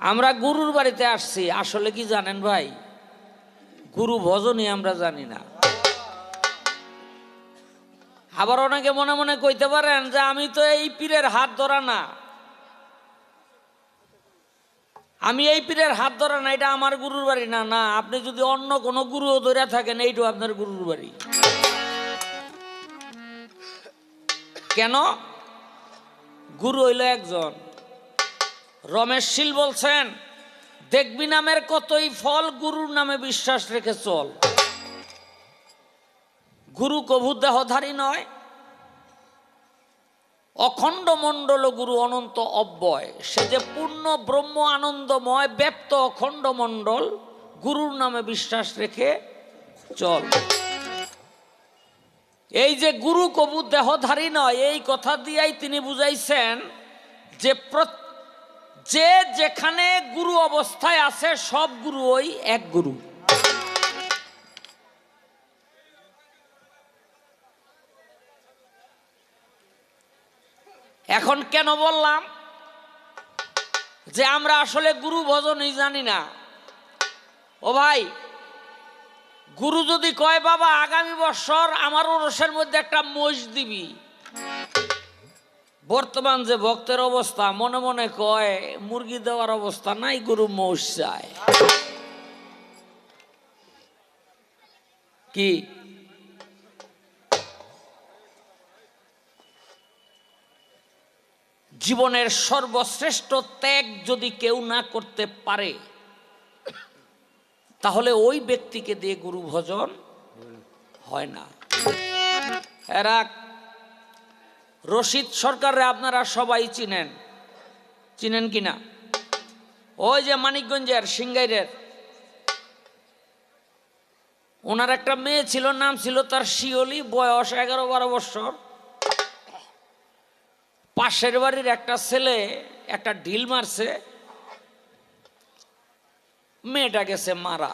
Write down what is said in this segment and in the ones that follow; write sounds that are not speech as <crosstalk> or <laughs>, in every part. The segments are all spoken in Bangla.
আমরা গুরুর বাড়িতে আসছি, আসলে কি জানেন ভাই? গুরু ভজনই আমরা জানি না। আবার অনেকে মনে মনে কইতে পারেন যে আমি তো এই পীরের হাত ধরা না। আমি এই পীরের হাত ধরা না, এটা আমার গুরুর বাড়ি না না, আপনি যদি অন্য কোনো গুরুও ধরে থাকেন, এইটাও আপনার গুরুর বাড়ি। কেন? গুরু হইল একজন। রমেশ শীল বলছেন, দেখবি নামের কতই ফল গুরুর নামে বিশ্বাস রেখে চল। গুরু কভু দেহধারী নয়, অখণ্ড মণ্ডল গুরু অনন্ত অব্যয়। সে যে পূর্ণ ব্রহ্ম আনন্দময়, ব্যপ্ত অখণ্ড মণ্ডল, গুরুর নামে বিশ্বাস রেখে চল। এই যে গুরু কবু দেহধারী নয়, এই কথা দিয়াই তিনি বুঝাইছেন যে প্রত- যে যেখানে গুরু অবস্থায় আছে, সব গুরু ওই এক গুরু। এখন কেন বললাম যে আমরা আসলে গুরু ভজনই জানি না। ও ভাই, গুরু যদি কয়, বাবা, আগামী বছর আমার ওরসের মধ্যে একটা মোষ দিবি। বর্তমান যে ভক্তের অবস্থা, মনে মনে কয়, মুরগি দেওয়ার অবস্থা নাই, গুরু চায় কি? জীবনের সর্বশ্রেষ্ঠ ত্যাগ যদি কেউ না করতে পারে, তাহলে ওই ব্যক্তিকে দিয়ে গুরু ভজন হয় না। এরা রশিদ সরকারে আপনারা সবাই চিনেন। চিনেন কি না ওই যে মানিকগঞ্জের, সিঙ্গাইরের। ওনার একটা মেয়ে ছিল, নাম ছিল তার শিওলি বয়স এগারো বারো বছর। পাশের বাড়ির একটা ছেলে একটা ঢিল মারছে। মেয়েটা গেছে মারা।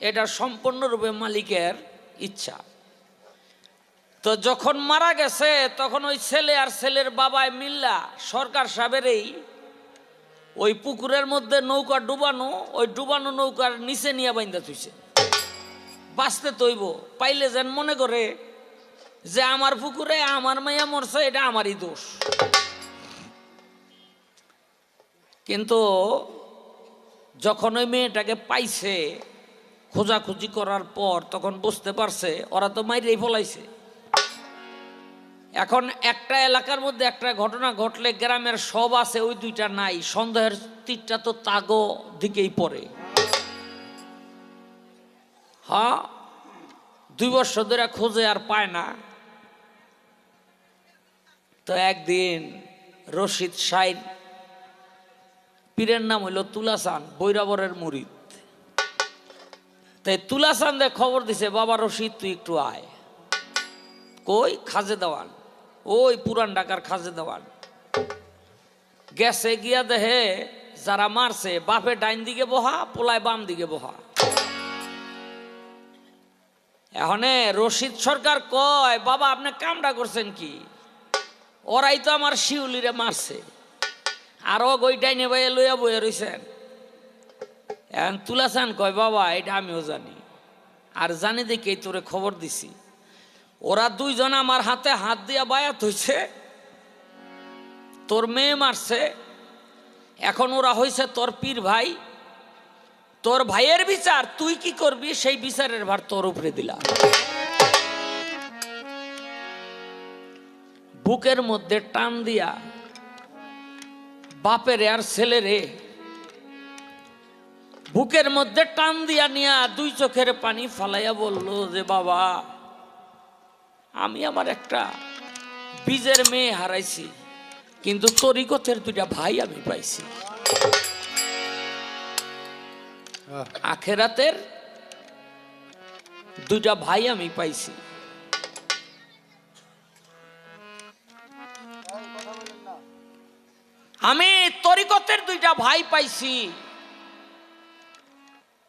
এটা সম্পূর্ণরূপে মালিকের ইচ্ছা। তো যখন মারা গেছে, তখন ওই ছেলে আর ছেলের বাবায় মিল্লা, সরকার সাহেবেরই ওই পুকুরের মধ্যে নৌকা ডুবানো, ওই ডুবানো নৌকার নিচে নিয়ে বাইন্দা থুইছে। বাঁচতে তৈব, পাইলে যেন মনে করে যে আমার পুকুরে আমার মাইয়া মরছে, এটা আমারই দোষ। কিন্তু যখন ওই মেয়েটাকে পাইছে, খোঁজাখুঁজি করার পর তখন বুঝতে পারছে, ওরা তো মাইরেই ফলাইছে। এখন একটা এলাকার মধ্যে একটা ঘটনা ঘটলে গ্রামের সব আছে, ওই দুইটা নাই। সন্দেহের তীরটা তো তাগো দিকেই পড়ে। হ্যাঁ দুই বছর ধরে খোঁজে আর পায় না। তো একদিন রশিদ সাইদ পীরের নাম হইল তুলাসান বৈরাবরের মুরিদ। তাই তুলাসান খবর দিছে, বাবা রশিদ, তুই একটু আয়। কই? খাজে দেওয়ান। ওই পুরান ঢাকার খাজে দেওয়ান। গেছে গিয়া দেহে, যারা মারছে, বাপে ডাইন দিকে বহা, পোলায় বাম দিকে বহা। এখানে রশিদ সরকার কয়, বাবা, আপনি কামটা করছেন কি? ওরাই তো আমার শিউলিরে মারছে। আরও গইটাই নেবাই লইয়া বইয়া রইছেন। এখন তুলাসান কয়, বাবা, এটা আমিও জানি। আর জানি দেখেই তোরে খবর দিছি। ওরা দুইজন আমার হাতে হাত দিয়া বায়াত হইছে। তোর মেয়ে মারছে। এখন ওরা হইছে তোর পীর ভাই। তোর ভাইয়ের বিচার, তুই কি করবি? সেই বিচারের ভার তোর উপরে দিলা বুকের মধ্যে টান দিয়া বাপের আর ছেলেরে বুকের মধ্যে টান দিয়া নিয়া দুই চোখের পানি ফালাইয়া বলল যে, বাবা আমি আমার একটা বীজের মেয়ে হারাইছি কিন্তু তরিকতের দুইটা ভাই আমি পাইছি। আখেরাতের দুইটা ভাই আমি পাইছি। আমি তরিকতের দুইটা ভাই পাইছি।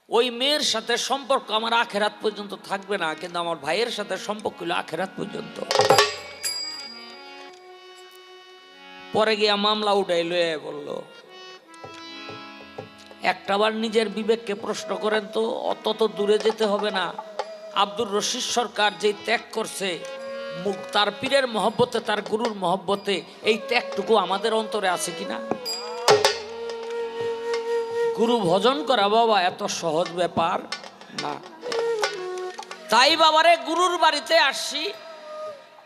ওই মেয়ের সাথে সম্পর্ক আমার আখেরাত পর্যন্ত থাকবে না, কিন্তু আমার ভাইয়ের সাথে সম্পর্ক হলো আখেরাত পর্যন্ত। পরে গিয়া মামলা উঠাই লয়ে বলল একটাবার নিজের বিবেককে প্রশ্ন করেন তো, অত তো দূরে যেতে হবে না। আব্দুর রশিদ সরকার যে ত্যাগ করছে মুখ তার পীরের মহব্বতে, তার গুরুর মহব্বতে, এই ত্যাগটুকু আমাদের অন্তরে আছে কিনা? গুরু ভজন করা বাবা এত সহজ ব্যাপার। না। তাই বাবারে গুরুর বাড়িতে আসছি।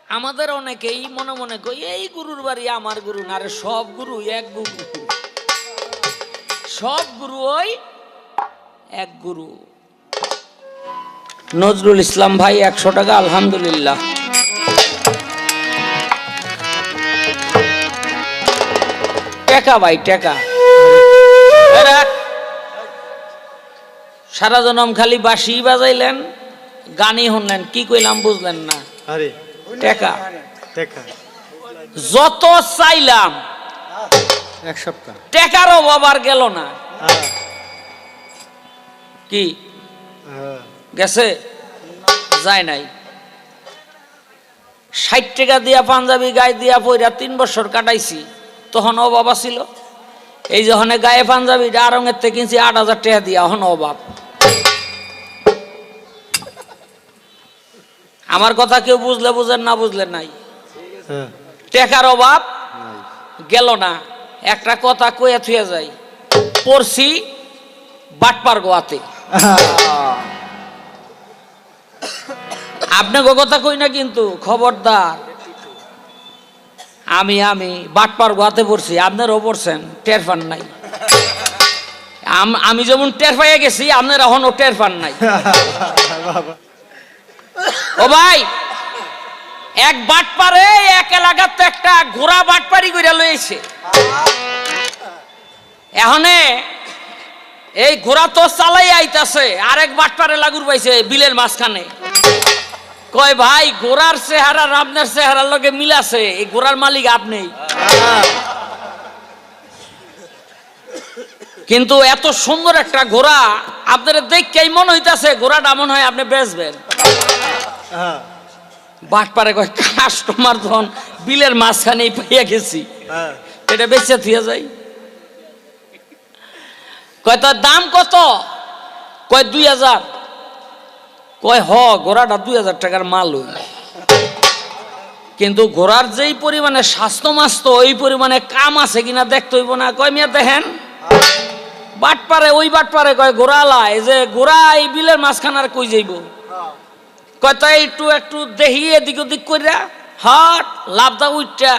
আমাদের অনেকেই মনে মনে কই এই গুরুর বাড়ি আমার গুরু না রে সব গুরু এক গুরু। সব গুরু ওই এক গুরু। নজরুল ইসলাম ভাই একশো টাকা আলহামদুলিল্লাহ। টেকা ভাই টেকা। সারা জনম খালি বাঁশি বাজাইলেন গানই শুনলেন কি কইলাম বুঝলেন না? আরে টেকা। যত চাইলাম এক সপ্তাহ। টেকারও বাবার গেল না। হ্যাঁ, কি? হ্যাঁ। গেছে? যায় নাই। ষাট টাকা দিয়া পাঞ্জাবি গায়ে দিয়া পইরা তিন বছর কাটাইছি তখন অভাব ছিল এই যখন গায়ে পাঞ্জাবি আরঙের থেকে কিনছি আট হাজার টাকা দিয়া এখন অভাব। আমার কথা কেউ বুঝলে বুঝেন না বুঝলে নাই। হ্যাঁ, টেকার অভাব। গেল না। একটা কথা কয়ে থুয়ে যাই। পড়ছি বাটপার গোয়াতে। আপনাকে কথা কই না কিন্তু খবরদার। আমি আমি বাটপার গোয়াতে পড়ছি আপনারও পড়ছেন টের পান নাই। আম- যেমন টের পাইয়া গেছি আপনারা এখনও টের পান নাই। <laughs> বাবা। ও ভাই, এক বাটপারে এক এলাকাতে একটা ঘোড়া বাটপারি করে লইছে। এখনে এই ঘোড়া তো চালাই আইতাছে, আরেক বাটপারে লাগুর পাইছে বিলের মাঝখানে। কয় ভাই, ঘোড়ার চেহারা আর আপনার চেহারার লগে মিলাছে, এই ঘোড়ার মালিক আপনি কিন্তু এত সুন্দর একটা ঘোড়া আপনার দেখেই মনে হইতাছে, ঘোড়াটা মনে হয় আপনি বেচবেন। বাটপারে কয় কাস্টমার যখন বিলের মাঝখানে পাইয়া গেছি। হ্যাঁ। এটা বেচে থিয়ে যাই। কয় তার দাম কত? কয় দুই হাজার। কয় হ ঘোড়াটা দুই হাজার টাকার মাল হই কিন্তু ঘোড়ার যেই পরিমাণে স্বাস্থ্য মাস্ত ওই পরিমাণে কাম আছে কিনা দেখতে হইব না। কয় মিয়া দেখেন। বাটপারে ওই বাটপারে কয় ঘোড়ালা এই যে ঘোড়া এই বিলের মাঝখানে আর কই যাইব? কয় তাই একটু একটু দেখি, এদিক ওদিক কইরা। হাট, লাভদা উইটা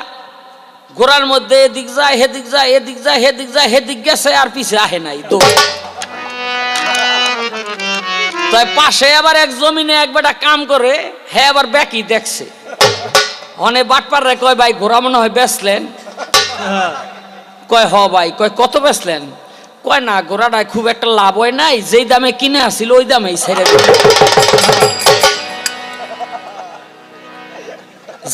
ঘোড়ার মধ্যে এদিক যায়, হেদিক যায়, এদিক যায়, হেদিক যায়, হেদিক গেছে আর পিছে আহে নাই, দৌড়। তাই পাশে আবার এক জমিনে এক বেটা কাম করে হ্যাঁ আবার ব্যাকি দেখছে। অনেক বাটপার রে কয়, ভাই, ঘোড়া মনে হয় বেচলেন? কয়, হ ভাই। কয়, কত বেচলেন? কয়, না, ঘোড়াটায় খুব একটা লাভ হয় নাই, যেই দামে কিনে আসছিল ওই দামেই ছেড়ে দিল।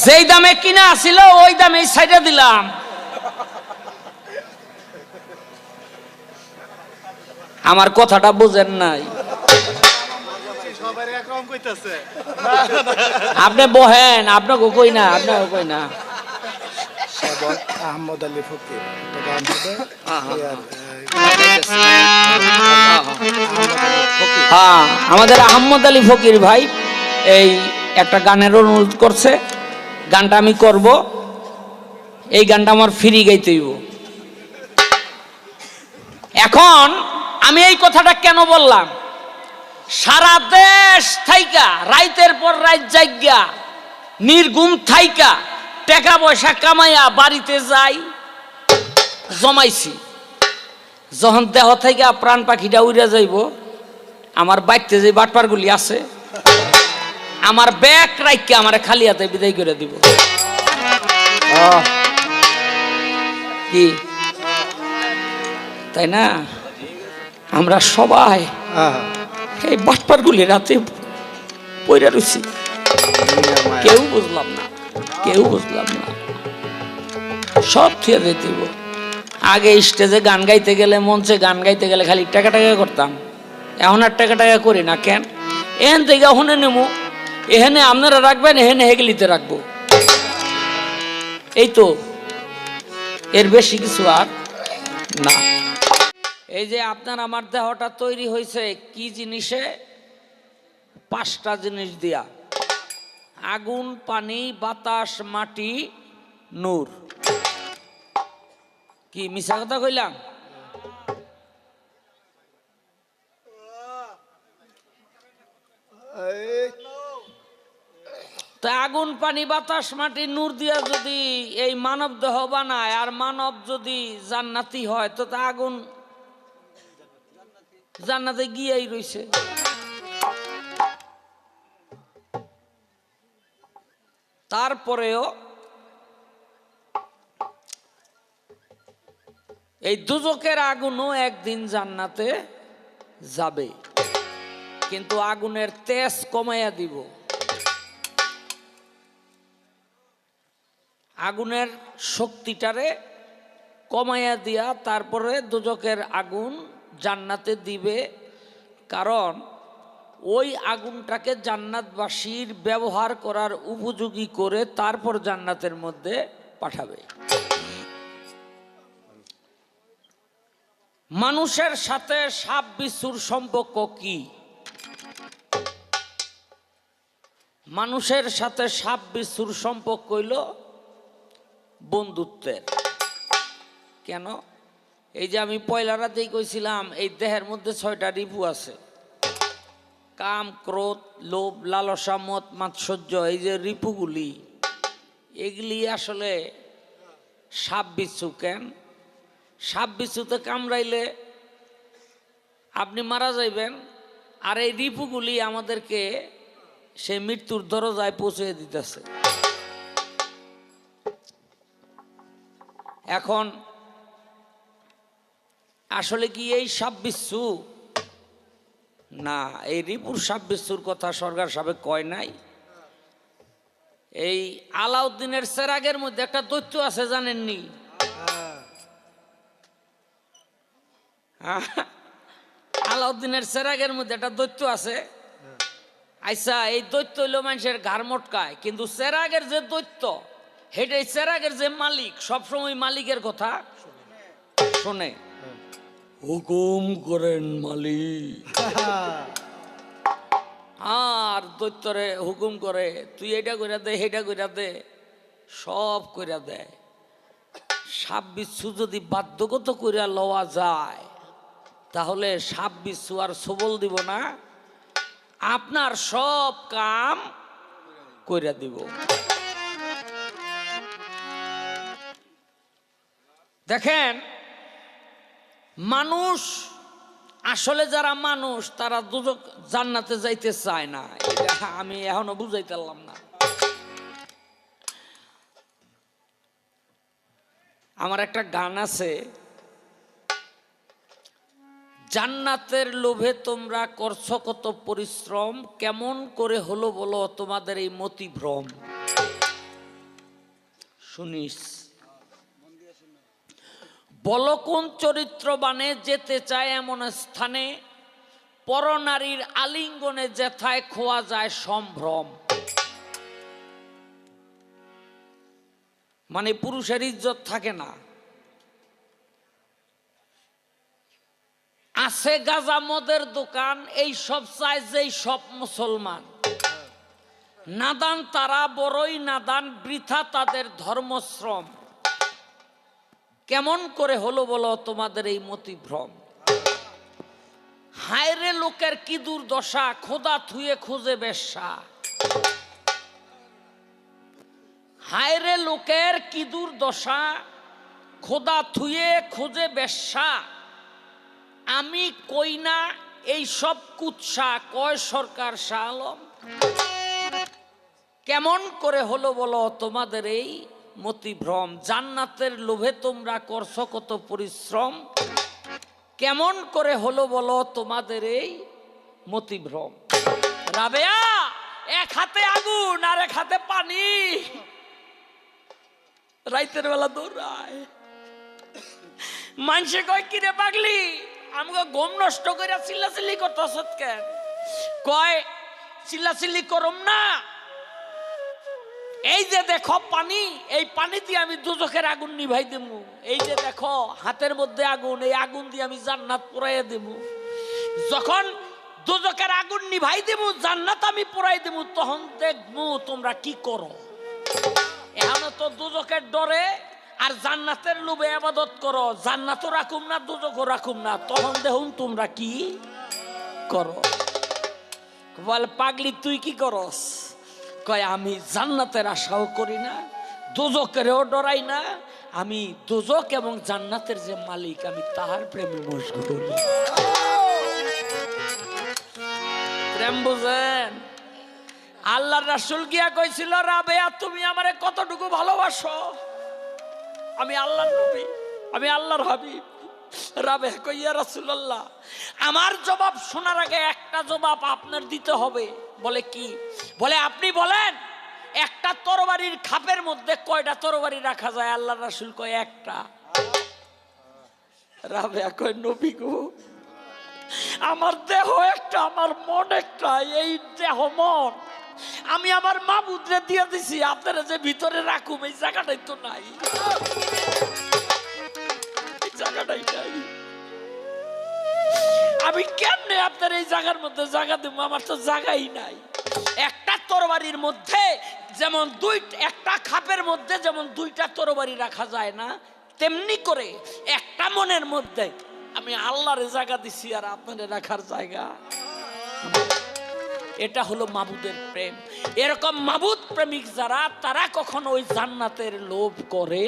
যেই দামে কিনা আসিল ওই দামে সাইডে দিলাম। আমার কথাটা বুঝেন নাই। আপনি বহেন আপনাকে কই না আপনাকে কই না। আহমদ আলী ফকির হ্যাঁ আমাদের আহমদ আলী ফকির ভাই এই একটা গানের অনুরোধ করছে। গানটা আমি করব। এই গানটা আমার ফ্রি গাইতে হইব। এখন আমি এই কথাটা কেন বললাম? সারা দেশ থাইকা, রাইতের পর রাত জায়গা নির্গুম থাইকা, টাকা পয়সা কামাইয়া বাড়িতে যাই, জমাইছি। যখন দেহ থেকে প্রাণ পাখিটা উড়ে যাইব, আমার বাইকতে যে বাটপারগুলি আছে আমার ব্যাগ রাইকে আমার খালি হাতে বিদায় করে দিব। কি? তাই না? আমরা সবাই এই বাটপারগুলি রাতে পইরা রয়েছি কেউ বুঝলাম না কেউ বুঝলাম না। সব থিয়ে দিতেইব আগে স্টেজে গান গাইতে গেলে মঞ্চে গান গাইতে গেলে খালি টাকা টাকা করতাম। এখন আর টাকা টাকা করি না কেন? এখান থেকে ওখানে নেব এখানে আপনারা রাখবেন এখানে হেগলিতে রাখব। এই তো, এর বেশি কিছু আর না। এই যে আপনার আমার দেহটা তৈরি হয়েছে, কি জিনিসে? পাঁচটা জিনিস দিয়া। আগুন, পানি, বাতাস, মাটি, নূর। কি মিশা কথা কইলাম? তা আগুন, পানি, বাতাস, মাটি, নূর দিয়া যদি এই মানব দেহ বানায়, আর মানব যদি জান্নাতি হয়, তো তা আগুন জান্নাতে গিয়েই রইছে। তারপরেও এই দুজকের আগুনও একদিন জান্নাতে যাবে, কিন্তু আগুনের তেজ কমাইয়া দিব। আগুনের শক্তিটারে কমাইয়া দিয়া তারপরে দুজকের আগুন জান্নাতে দিবে। কারণ ওই আগুনটাকে জান্নাতবাসীর ব্যবহার করার উপযোগী করে তারপর জান্নাতের মধ্যে পাঠাবে। মানুষের সাথে সাপ বিচ্ছুর সম্পর্ক কি? মানুষের সাথে সাপ বিচ্ছুর সম্পর্ক হইল বন্ধুত্বের। কেন? এই যে আমি পয়লা রাতেই কইছিলাম, এই দেহের মধ্যে ছয়টা রিপু আছে। কাম, ক্রোধ, লোভ, লালসা, মত, মাৎসর্য, এই যে রিপুগুলি, এগুলি আসলে সাপ বিচ্ছু কেন? সাপ বিচ্ছুতে কামড়াইলে আপনি মারা যাইবেন, আর এই রিপুগুলি আমাদেরকে সে মৃত্যুর দরজায় পৌঁছে দিতেছে। এখন আসলে কি এই সাব্বিসু? না এই রিপুর সাব্বিসুর কথা সরকার সাবেক কয় নাই? এই আলাউদ্দিনের সেরাগের মধ্যে একটা দৈত্য আছে জানেননি? হ্যাঁ আলাউদ্দিনের সেরাগের মধ্যে একটা দৈত্য আছে। আচ্ছা এই দৈত্য হইল মানুষের ঘাড় মটকায় কিন্তু সেরাগের যে দৈত্য হেটাই সেরাগের যে মালিক সবসময় মালিকের কথা শোনে। হুকুম করেন মালিক। <laughs> আর দৈত্যরে হুকুম করে তুই এটা কইরা দে হেটা কইরা দে সব কইরা দেয় সাপ বিচ্ছু যদি বাধ্যগত কইরা লওয়া যায় তাহলে সাপ বিচ্ছু আর সবল দিব না আপনার সব কাম কইরা দিব। দেখেন, মানুষ, আসলে যারা মানুষ, তারা দুজক জান্নাতে যাইতে চায় না। এটা আমি এখনও বুঝাইতে পারলাম না। আমার একটা গান আছে, জান্নাতের লোভে তোমরা করছ কত পরিশ্রম, কেমন করে হলো বলো তোমাদের এই মতিভ্রম? শুনিস। বলো কোন চরিত্রবানে যেতে চায় এমন স্থানে, পরনারীর আলিঙ্গনে যেথায় খোয়া যায় সম্ভ্রম। মানে পুরুষের ইজ্জত থাকে না। আছে গাজা মদের দোকান, এই সব চায় যেই সব মুসলমান। নাদান তারা বড়ই নাদান, বৃথা তাদের ধর্মশ্রম। কেমন করে হলো বলো তোমাদের এই মতিভ্রম? হায়রে লোকের কি দুর্দশা, খোদা থুয়ে খুঁজে বেশ্যা। হায়রে লোকের কি দুর্দশা, খোদা থুয়ে খুঁজে বেশ্যা। আমি কই না এই সব কুৎসা, কয় সরকার শাহ আলম? কেমন করে হলো বলো তোমাদের এই মতিভ্রম জান্নাতের লোভে তোমরা করছ কত পরিশ্রম। কেমন করে হলো বলো তোমাদের এই মতিভ্রম রাবেয়া, এক হাতে আগুন আর এক হাতে পানি। রাইতের বেলা দৌড়ায়। মানুষে কয়, কিরে পাগলি, আমাকে গম নষ্ট করে চিল্লাচিল্লি করতেছ কেন কয়, চিল্লাচিল্লি করম না এই যে দেখো পানি, এই পানি দিয়ে আমি দুজকের আগুন নিভাই দেবো। এই যে দেখো হাতের মধ্যে আগুন, এই আগুন দিয়ে আমি জান্নাত পুরাইয়া দেবো। যখন দুজকের আগুন নিভাই দেবো, জান্নাত আমি পুরাই দেবো, তখন দেখব তোমরা কি করো। এখনও তো দুজকের ডরে আর জান্নাতের লোভে আবাদত করো। জান্নাতও রাখুম না দুজকও রাখুম না। তখন দেখুন তোমরা কি করো। বল, পাগলি, তুই কি করস? কয়, আমি জান্নাতের আশাও করি না দুজকেরও ডরাই না, আমি দুজক এবং জান্নাতের যে মালিক, আমি তাহার প্রেমে মশগুল প্রেম বুঝেন? আল্লাহ রাসুল গিয়া কইছিল রাবেয়া তুমি আমারে কতটুকু ভালোবাসো? আমি আল্লাহর নবী, আমি আল্লাহর হাবিব। রাবে কইয়া রাসূলুল্লাহ, আমার জবাব শোনার আগে একটা জবাব আপনার দিতে হবে। বলে কি? বলে, আপনি বলেন, একটা তরবারির খাপের মধ্যে কয়টা তরবারি রাখা যায়? আল্লাহ রাসূল কয়, একটা। রাবে কয়, নবী গো, আমার দেহ একটা, আমার মন একটা, এই দেহ মন আমি আমার মা বুদ্রে দিয়ে দিছি, আপনারা যে ভিতরে রাখুম, এই জায়গাটাই তো নাই। আপনার এই জায়গার মধ্যে জায়গা দেবো, আমার তো জায়গাই নাই। একটা তরবারির মধ্যে যেমন দুই, একটা খাপের মধ্যে যেমন দুইটা তরবারি রাখা যায় না, তেমনি করে একটা মনের মধ্যে আমি আল্লাহর জায়গা দিছি আর আপনাদের রাখার জায়গা। এটা হলো মাবুদের প্রেম। এরকম মাবুদ প্রেমিক যারা, তারা কখনো ওই জান্নাতের লোভ করে